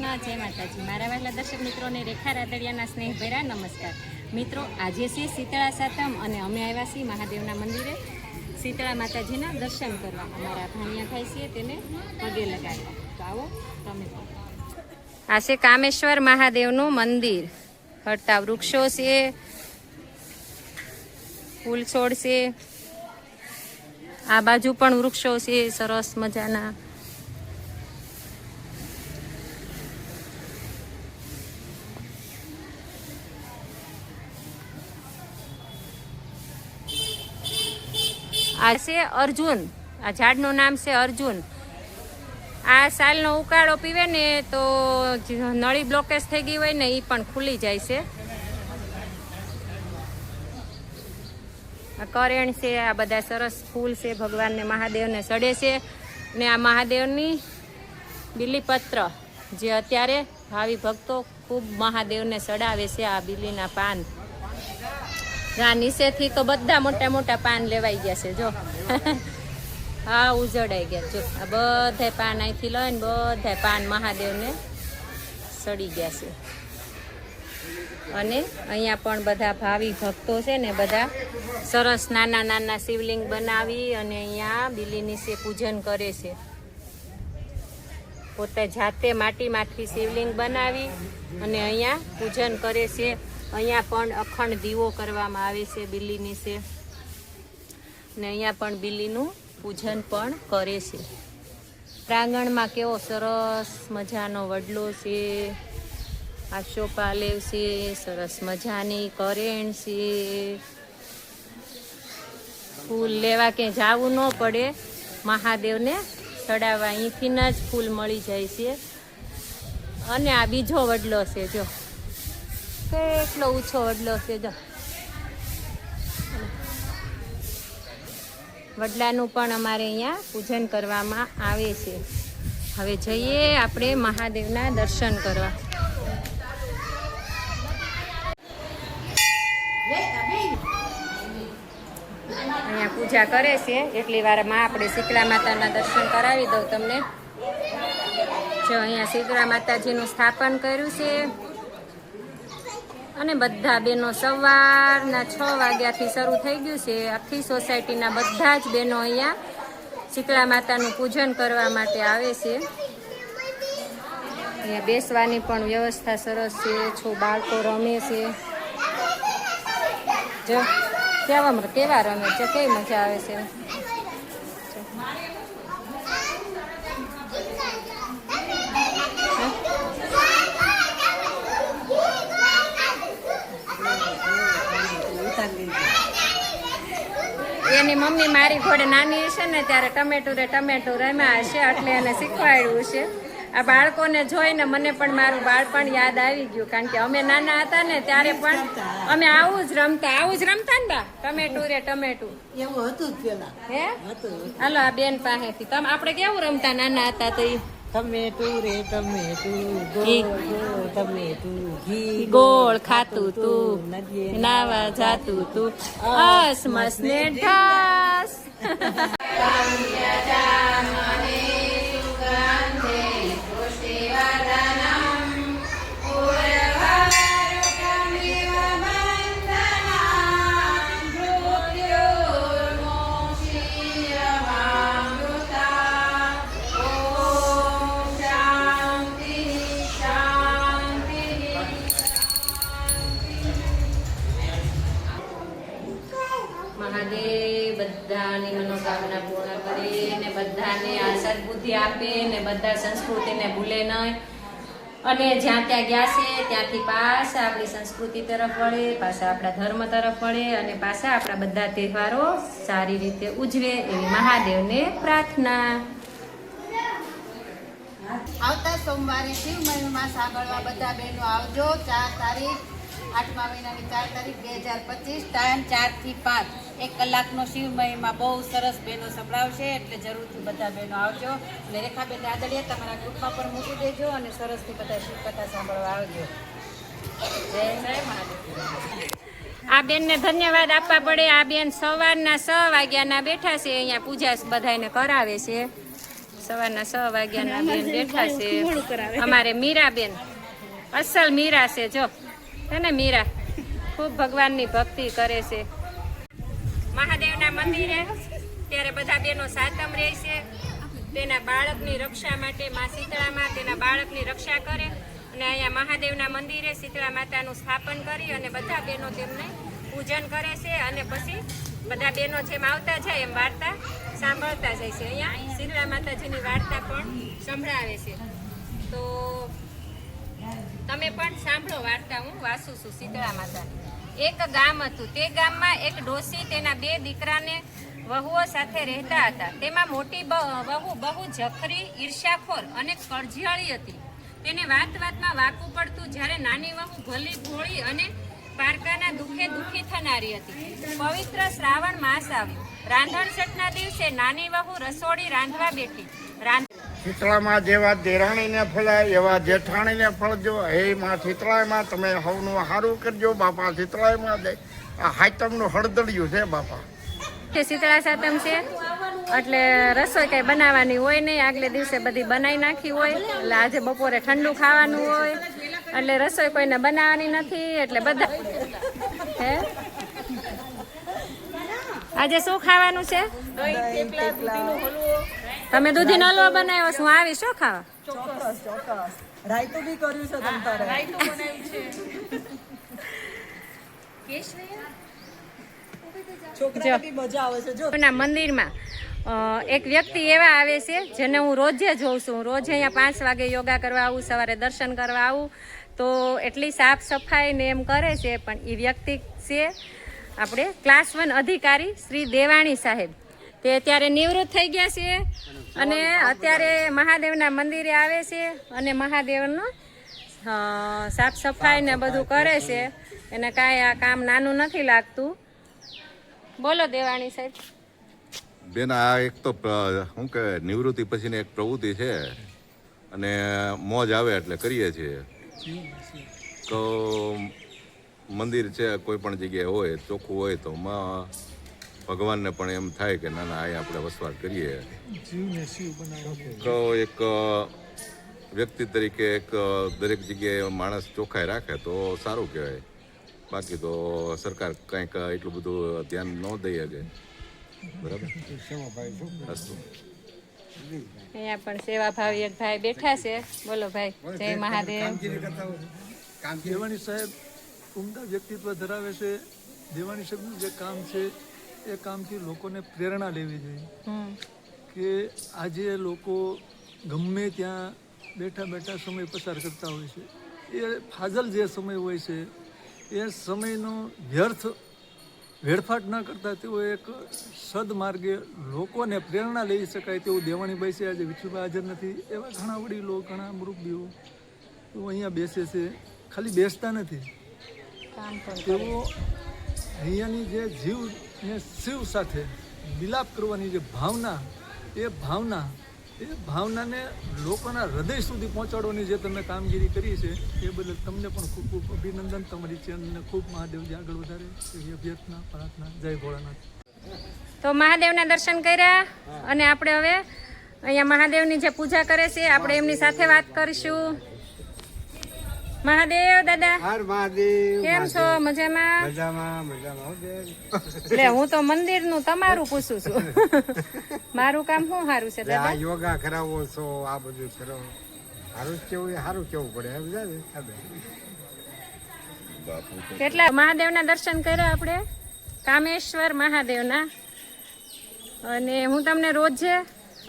માતાજી. મારા વહેલા દર્શક મિત્રોને રેખા રાદડિયાના સ્નેહ ભેરા નમસ્કાર. મિત્રો, આજે છે શીતળા સાતમ અને અમે આવ્યા છીએ મહાદેવના મંદિરે. શીતળા માતાજીના દર્શન કરવા. અમારા ભાણિયા થાય છે તેને પગે લગાવ્યા તો આવો, તમે આ છે કામેશ્વર મહાદેવનું મંદિર. હરતા વૃક્ષો છે ફૂલ છોડ છે. આ બાજુ પણ વૃક્ષો છે, સરસ મજાના. આ છે અર્જુન. આ ઝાડનું નામ છે અર્જુન. આ સાલનો ઉકાળો પીવે ને તો નળી બ્લોકેજ થઈ ગઈ હોય ને એ પણ ખુલી જાય છે. કરેણ છે, આ બધા સરસ ફૂલ છે, ભગવાનને મહાદેવને સડે છે ને આ મહાદેવની બિલીપત્ર જે અત્યારે ભાવિ ભક્તો ખૂબ મહાદેવને સડાવે છે આ બિલીના પાન. આ નીચેથી તો બધા મોટા મોટા પાન લેવાઈ ગયા છે, જો. હા ઉજડાઈ ગયા જો આ બધા પાન અહીંથી લઈને બધા પાન મહાદેવને સડી ગયા છે. અને અહીંયા પણ બધા ભાવિ ભક્તો છે ને, બધા સરસ નાના નાના શિવલિંગ બનાવી અને અહીંયા બિલીની સે પૂજન કરે છે. પોતે જાતે માટીમાંથી શિવલિંગ બનાવી અને અહીંયા પૂજન કરે છે. અહીંયા પણ અખંડ દીવો કરવામાં આવે છે બિલ્લીની છે. ને અહીંયા પણ બિલ્લીનું પૂજન પણ કરે છે. પ્રાંગણમાં કેવો સરસ મજાનો વડલો છે, આશોપાલેવ છે, સરસ મજાની કરેણ છે. ફૂલ લેવા ક્યાંય જાવું ન પડે, મહાદેવને ચડાવવા અહીંથી જ ફૂલ મળી જાય છે. અને આ બીજો વડલો છે, જો. કેટલો ઓછો વડલો છે, જો. વડલાનું પણ અમારે અહીંયા પૂજન કરવામાં આવે છે. હવે જઈએ આપણે મહાદેવના દર્શન કરવા. અહીંયા પૂજા કરે છે. એટલી વારમાં આપણે શીતળા માતાના દર્શન કરાવી દઉં તમને. જો અહીંયા શીતળા માતાજીનું સ્થાપન કર્યું છે. અને બધા બેનો સવારના છ વાગ્યાથી શરૂ થઈ ગયું છે. આખી સોસાયટીના બધા જ બેનો અહીંયા શીતળા માતાનું પૂજન કરવા માટે આવે છે. અહીંયા બેસવાની પણ વ્યવસ્થા સરસ છે. છો બાળકો રમે છે. જો, કેવા કેવા રમે છે? કઈ મજા આવે છે? એની મમ્મી મારી ઘોડે નાની હશે ને ત્યારે ટમેટું રે ટમેટું રમ્યા હશે એટલે એને શીખવાડ્યું છે. આ બાળકોને જોઈને મને પણ મારું બાળપણ યાદ આવી ગયું કારણ કે અમે નાના હતા ને ત્યારે પણ અમે આવું જ રમતા આવું જ રમતા ને બા ટમેટું રે ટમેટું. એવું હતું જ પેલા. હે? હતું. હાલો આ બેન પાસેથી. તમે આપણે કેવું રમતા નાના હતા તો? ટમેટું રે ટમેટું ગોળ ટમેટું ઘી ગોળ ખાતું તું નાવા જાતું તું. અસમસ ને ઢાસ. મહાદેવ બધાની મનોકામના પૂર્ણ કરે ને બધાને આ સદબુદ્ધિ આપે ને બધા સંસ્કૃતિને ભૂલે નહીં. અને જ્યાં ત્યાં ગયા છે, ત્યાંથી પાછા આપણી સંસ્કૃતિ તરફ વળે, પાછા આપણા ધર્મ તરફ વળે અને પાછા આપણા બધા તહેવારો સારી રીતે ઉજવે એવી મહાદેવને પ્રાર્થના. આવતા સોમવારે શિવ મહિમા સાંભળવા બધા બહેનો આવજો. ચાર તારીખ આઠમા મહિનાની ચાર તારીખ બે હજાર પચીસ ટાઈમ ચારથી પાંચ. એક કલાકનો શિવ મહિમા બહુ સરસ બહેનો સંભળાવશે એટલે જરૂરથી બધા બહેનો આવજો. અને રેખાબેન રાદડિયા તમારા ગ્રુપમાં પણ મૂકી દેજો અને સરસથી બધા શિવ કથા સાંભળવા આવજો. જય જય મહાદેવ. આ બેનને ધન્યવાદ આપવા પડે. આ બેન સવારના છ વાગ્યાના બેઠા છે. અહીંયા પૂજા બધાને કરાવે છે. સવારના છ વાગ્યાના બેન બેઠા છે. અમારે મીરાબેન. અસલ મીરા છે જો. હે ને મીરા? ખૂબ ભગવાનની ભક્તિ કરે છે. મહાદેવના મંદિરે ત્યારે બધા બેનો સાતમ રહે છે. તેના બાળકની રક્ષા માટે મા શીતળામાં તેના બાળકની રક્ષા કરે અને અહીંયા મહાદેવના મંદિરે શીતળા માતાનું સ્થાપન કરી અને બધા બહેનો તેમને પૂજન કરે છે અને પછી બધા બહેનો જેમ આવતા જાય એમ વાર્તા સાંભળતા જાય છે. અહીંયા શીતળા માતાજીની વાર્તા પણ સંભળાવે છે. તો તમે પણ સાંભળો વાર્તા, હું વાસુ છું શીતળા માતા એક ગામ હતું. તે ગામમાં એક ડોસી તેના બે દીકરાને વહુઓ સાથે રહેતા હતા. તેમાં મોટી વહુ બહુ જખરી ઈર્ષાખોર અને કરજિયાળી હતી. તેને વાત વાતમાં વાકું પડતું જ્યારે નાની વહુ ભલી ભોળી અને પારકાના દુઃખે દુઃખી થનારી હતી. પવિત્ર શ્રાવણ માસ આવ્યો. રાંધણસઠના દિવસે નાની વહુ રસોડી રાંધવા બેઠી. શીતળામાં જેવા દેરાણીને ફળે એવા જેઠાણીને ફળજો હે માં શીતળામાં તમે હવનું સારું કરજો બાપા શીતળામાં દે આ હાઈતમનું હળદળિયું છે બાપા. કે શીતળા સાતમ છે? એટલે રસોઈ કઈ બનાવવાની હોય નહીં આગલે દિવસે બધી બનાવી નાખી હોય એટલે આજે બપોરે ઠંડુ ખાવાનું હોય એટલે રસોઈ કોઈને બનાવવાની નથી એટલે બધા હે? આજે શું ખાવાનું છે? તમે દૂધી હલવો બનાવ્યો છે? હું આવીશ શું ખાવા. ચોક્કસ ચોક્કસ. રાયતું બી કર્યું છે તમ તારે. રાયતું બનાવ્યું છે. મંદિરમાં એક વ્યક્તિ એવા આવે છે જેને હું રોજે જોઉં છું. રોજ અહીંયા પાંચ વાગે યોગા કરવા આવું સવારે દર્શન કરવા આવું. તો એટલી સાફ સફાઈ ને એમ કરે છે પણ એ વ્યક્તિ છે આપણે ક્લાસ વન અધિકારી શ્રી દેવાણી સાહેબ. તે અત્યારે નિવૃત્ત થઈ ગયા છે અને અત્યારે મહાદેવના મંદિરે આવે છે અને મહાદેવનો સાફ સફાઈ ને બધું કરે છે. એને કાંઈ આ કામ નાનું નથી લાગતું. બોલો દેવાણી સાહેબ. બેન, આ એક તો શું કે નિવૃત્તિ પછીની એક પ્રવૃત્તિ છે અને મોજ આવે એટલે કરીએ છીએ. તો મંદિર છે, કોઈ પણ જગ્યાએ હોય, ચોખ્ખું હોય તો ભગવાનને પણ એમ થાય કે ના ના અહીંયા આપણે વસવાટ કરીએ. તો એક વ્યક્તિ તરીકે એક દરેક જગ્યાએ માણસ ચોખ્ખાઈ રાખે તો સારું કહેવાય. બાકી તો સરકાર કંઈક એટલું બધું ધ્યાન ન દઈ શકે બરાબર? અસ્તુ અહીંયા પણ સેવાભાવી એક ભાઈ બેઠા છે. બોલો ભાઈ જય મહાદેવ. દેવાણી સાહેબ ઉમદા વ્યક્તિત્વ ધરાવે છે. દેવાણી સાહેબનું જે કામ છે એ કામથી લોકોને પ્રેરણા લેવી જોઈએ. કે આજે લોકો ગમે ત્યાં બેઠા બેઠા સમય પસાર કરતા હોય છે. એ ફાજલ જે સમય હોય છે એ સમયનો વ્યર્થ વેડફાટ ન કરતા તેઓ એક સદમાર્ગે લોકોને પ્રેરણા લઈ શકાય તેવું દેવાણીભાઈ છે આજે વિઠ્ઠલભાઈ હાજર નથી. એવા ઘણા વડીલો ઘણા મુરબ્બીઓ તેઓ અહીંયા બેસે છે. ખાલી બેસતા નથી. તેઓ અહીંયાની જે જીવ ને શિવ સાથે મિલાપ કરવાની જે ભાવના એ ભાવના એ ભાવનાને લોકોના હૃદય સુધી પહોંચાડવાની જે તમે કામગીરી કરી છે એ બદલ તમને પણ ખૂબ ખૂબ અભિનંદન. તમારી ચેનલને ખૂબ મહાદેવજી આગળ વધારે. એવી અભ્યર્થના પ્રાર્થના. જય ભોળાનાથ. તો મહાદેવના દર્શન કર્યા અને આપણે હવે અહીંયા મહાદેવની જે પૂજા કરે છે આપણે એમની સાથે વાત કરીશું. મહાદેવ દાદા. હર મહાદેવ કેમ છો? મજામાં? મજામાં મજામાં એટલે હું તો મંદિરનું તમારું પૂછું છું. મારું કામ શું સારું છે દાદા? યોગા કરાવો છો આ બધું કરો. સારું કેવું સારું કેવું પડે ને? ખબર. કેટલા મહાદેવના દર્શન કર્યા આપણે? કામેશ્વર મહાદેવના. અને હું તમને રોજે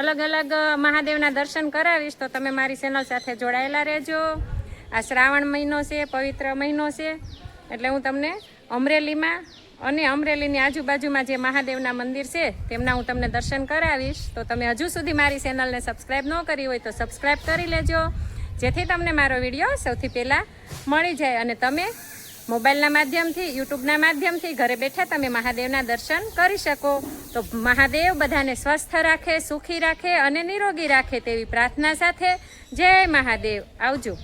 અલગ અલગ મહાદેવના દર્શન કરાવીશ તો તમે મારી ચેનલ સાથે જોડાયેલા રહેજો. આ શ્રાવણ મહિનો છે, પવિત્ર મહિનો છે, એટલે હું તમને અમરેલીમાં અને અમરેલીની આજુબાજુમાં જે મહાદેવના મંદિર છે, તેમના હું તમને દર્શન કરાવીશ. તો તમે હજુ સુધી મારી ચેનલને સબસ્ક્રાઈબ ન કરી હોય તો સબસ્ક્રાઈબ કરી લેજો. જેથી તમને મારો વીડિયો સૌથી પહેલાં મળી જાય અને તમે મોબાઈલના માધ્યમથી, યુટ્યુબના માધ્યમથી ઘરે બેઠા તમે મહાદેવના દર્શન કરી શકો. તો મહાદેવ બધાને સ્વસ્થ રાખે, સુખી રાખે અને નિરોગી રાખે તેવી પ્રાર્થના સાથે જય મહાદેવ. આવજો.